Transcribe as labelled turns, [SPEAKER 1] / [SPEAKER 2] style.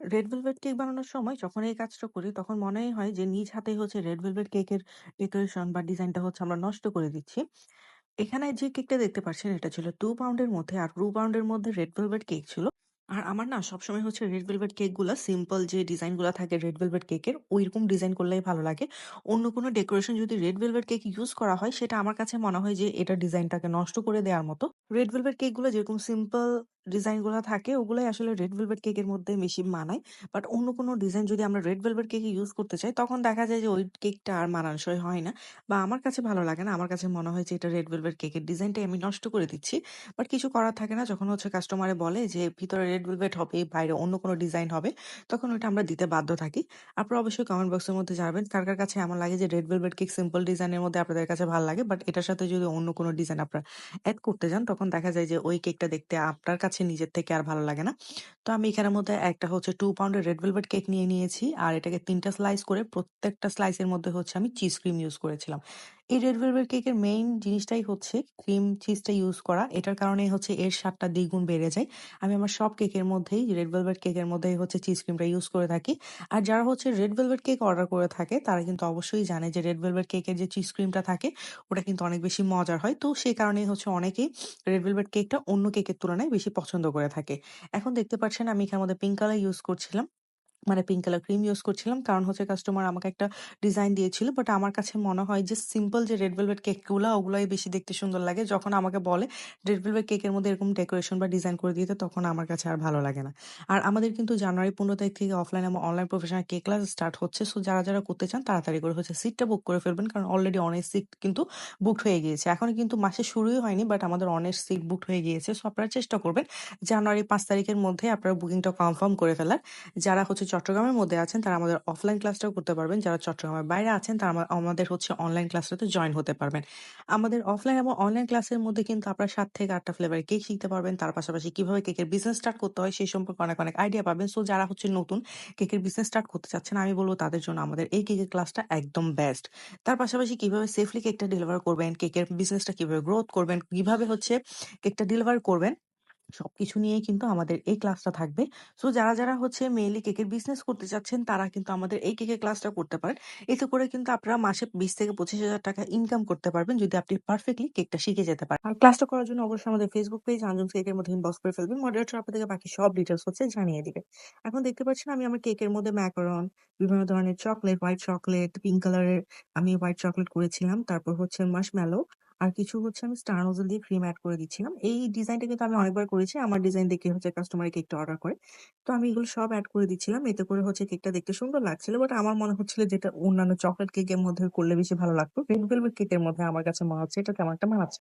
[SPEAKER 1] Red velvet cake বানানোর সময় যখন এই কাজটা করি, তখন মনেই হয় যে নিজ হাতেই হচ্ছে রেড ভেলভেট কেকের ডেকোরেশন বা ডিজাইনটা হচ্ছে আমরা নষ্ট করে দিচ্ছি। এখানে যে কেকটা দেখতে পাচ্ছেন, এটা ছিল টু পাউন্ডের মধ্যে আর টু পাউন্ডের মধ্যে রেড ভেলভেট কেক ছিল। আর আমার না সবসময় হচ্ছে রেড ভেলভেট কেকগুলা সিম্পল যে ডিজাইনগুলা থাকে রেড ভেলভেট কেকের ওইরকম ডিজাইন করলেই ভালো লাগে। অন্য কোনো ডেকোরেশন যদি রেড ভেলভেট কেক ইউজ করা হয়, সেটা আমার কাছে মনে হয় যে এটা ডিজাইনটাকে নষ্ট করে দেওয়ার মতো। রেড ভেলভেট কেকগুলো যেরকম সিম্পল ডিজাইনগুলা থাকে ওগুলাই আসলে রেড ভেলভেট কেকের মধ্যে বেশি মানায়। বাট অন্য কোনো ডিজাইন যদি আমরা রেড ভেলভেট কেকে ইউজ করতে চাই তখন দেখা যায় যে ওই কেকটা আর মানানসই হয় না বা আমার কাছে ভালো লাগে না। আমার কাছে মনে হয় যে এটা রেড ভেলভেট কেকের ডিজাইনটাই আমি নষ্ট করে দিচ্ছি। বাট কিছু করার থাকে না যখন হচ্ছে কাস্টমারে বলে যে ভিতরে রেড ভেলভেট হবে, বাইরে অন্য কোনো ডিজাইন হবে তখন ওইটা আমরা দিতে বাধ্য থাকি। আপনারা অবশ্যই কমেন্ট বক্সের মধ্যে জানাবেন কার, কার কাছে এমন লাগে যে রেড ভেলভেট কেক সিম্পল ডিজাইনের মধ্যে আপনাদের কাছে ভালো লাগে বাট এটার সাথে যদি অন্য কোনো ডিজাইন আপনারা অ্যাড করতে যান তখন দেখা যায় যে ওই কেকটা দেখতে আপনার কাছে নিজের থেকে আর ভালো লাগে না। তো আমি এখানের মধ্যে একটা হচ্ছে টু পাউন্ডের রেড ভেলভেট কেক নিয়ে নিয়েছি আর এটাকে তিনটা স্লাইস করে প্রত্যেকটা স্লাইসের মধ্যে হচ্ছে আমি চিজ ক্রিম ইউজ করেছিলাম। এই রেড ভেলভেট কেকের মেইন জিনিসটাই হচ্ছে ক্রিম চিজটা ইউজ করা। এটার কারণেই হচ্ছে এর স্বাদটা দ্বিগুণ বেড়ে যায়। আমি আমার সব কেকের মধ্যেই রেড ভেলভেট কেকের মধ্যেই হচ্ছে চিজ ক্রিমটা ইউজ করে থাকি। আর যারা হচ্ছে রেড ভেলভেট কেক অর্ডার করে থাকে, তারা কিন্তু অবশ্যই জানে যে রেড ভেলভেট কেকের যে চিজ ক্রিমটা থাকে, ওটা কিন্তু অনেক বেশি মজার হয়। তো সেই কারণেই হচ্ছে অনেকেই রেড ভেলভেট কেকটা অন্য কেকের তুলনায় বেশি পছন্দ করে থাকে। এখন দেখতে পাচ্ছেন আমি এখানের মধ্যে পিঙ্ক কালার ইউজ করছিলাম। মানে পিঙ্ক কালার ক্রিম ইউজ করছিলাম। কারণ হচ্ছে কাস্টমার আমাকে একটা ডিজাইন দিয়েছিল। বাট আমার কাছে মনে হয় যে সিম্পল যে রেড ভেলভেট কেকগুলা ওগুলাই বেশি দেখতে সুন্দর লাগে। যখন আমাকে বলে রেড ভেলভেট কেকের মধ্যে এরকম ডেকোরেশন বা ডিজাইন করে দিতে তখন আমার কাছে আর ভালো লাগে না। আর আমাদের কিন্তু জানুয়ারি ১৫ তারিখ থেকে অফলাইন এবং online professional cake class start হচ্ছে। সো যারা, যারা করতে চান তাড়াতাড়ি করে হচ্ছে সিটটা বুক করে ফেলবেন। কারণ অলরেডি অনেক সিট কিন্তু বুকড হয়ে গিয়েছে। এখন কিন্তু মাসে শুরুই হয়নি বাট আমাদের অনেক সিট বুকড হয়ে গিয়েছে। সো আপনারা চেষ্টা করবেন জানুয়ারি পাঁচ তারিখের মধ্যে আপনারা বুকিংটা কনফার্ম করে ফেলার। যারা হচ্ছে চট্টগ্রামের মধ্যে আছেন তারা আমাদের অফলাইন ক্লাসটাও করতে পারবেন। যারা চট্টগ্রামের বাইরে আছেন তারা আমাদের হচ্ছে অনলাইন ক্লাসটাতে জয়েন হতে পারবেন। আমাদের অফলাইন এবং অনলাইন ক্লাসের মধ্যে কিন্তু আপনারা সাত থেকে ৮ টা ফ্লেভারের কেক শিখতে পারবেন। তার পাশাপাশি কীভাবে কেকের বিজনেস স্টার্ট করতে হয় সেই সম্পর্কে অনেক, অনেক আইডিয়া পাবেন। সো যারা হচ্ছে নতুন কেকের বিজনেস স্টার্ট করতে চাচ্ছেন আমি বলব তাদের জন্য আমাদের এই কেকের ক্লাসটা একদম বেস্ট। তার পাশাপাশি কীভাবে সেফলি কেকটা ডেলিভার করবেন, কেকের বিজনেসটা কীভাবে গ্রোথ করবেন, কীভাবে হচ্ছে কেকটা ডেলিভার করবেন সবকিছু নিয়েই কিন্তু আমাদের এই ক্লাসটা থাকবে। সো যারা, যারা হচ্ছে মেইনলি কেকের বিজনেস করতে চাচ্ছেন তারা কিন্তু আমাদের এই কেকের ক্লাসটা করতে পারেন। এতে করে কিন্তু আপনারা মাসে ২০ থেকে ৳২৫,০০০ টাকা ইনকাম করতে পারবেন যদি আপনি পারফেক্টলি কেকটা শিখে যেতে পারেন। আর ক্লাসটা করার জন্য অবশ্যই আমাদের ফেসবুক পেজ আঞ্জুমস কেকের মধ্যে ইনবক্স করে ফেলবেন। মডারেটর আপনাদেরকে বাকি সব ডিটেলস হচ্ছে জানিয়ে দিবে। এখন দেখতে পাচ্ছেন আমি আমার কেকের মধ্যে ম্যাকারন, বিভিন্ন ধরনের চকলেট, হোয়াইট চকলেট, পিঙ্ক কালারের আমি হোয়াইট চকলেট করেছিলাম। তারপর হচ্ছে মার্শমেলো আর কিছু হচ্ছে আমি স্টার দিয়ে ক্রিম অ্যাড করে দিচ্ছিলাম। এই ডিজাইনটা কিন্তু আমি অনেকবার করেছি। আমার ডিজাইন দেখে হচ্ছে কাস্টমার কেকটা অর্ডার করে। তো আমি এগুলো সব অ্যাড করে দিচ্ছিলাম। এতে করে হচ্ছে কেকটা দেখতে সুন্দর লাগছিল। বাট আমার মনে হচ্ছিল যেটা অন্যান্য চকলেট কেকের মধ্যে করলে বেশি ভালো লাগতো। রেড ভেলভেট কেকের মধ্যে আমার কাছে মনে হচ্ছে এটা কেমন একটা মানাচ্ছে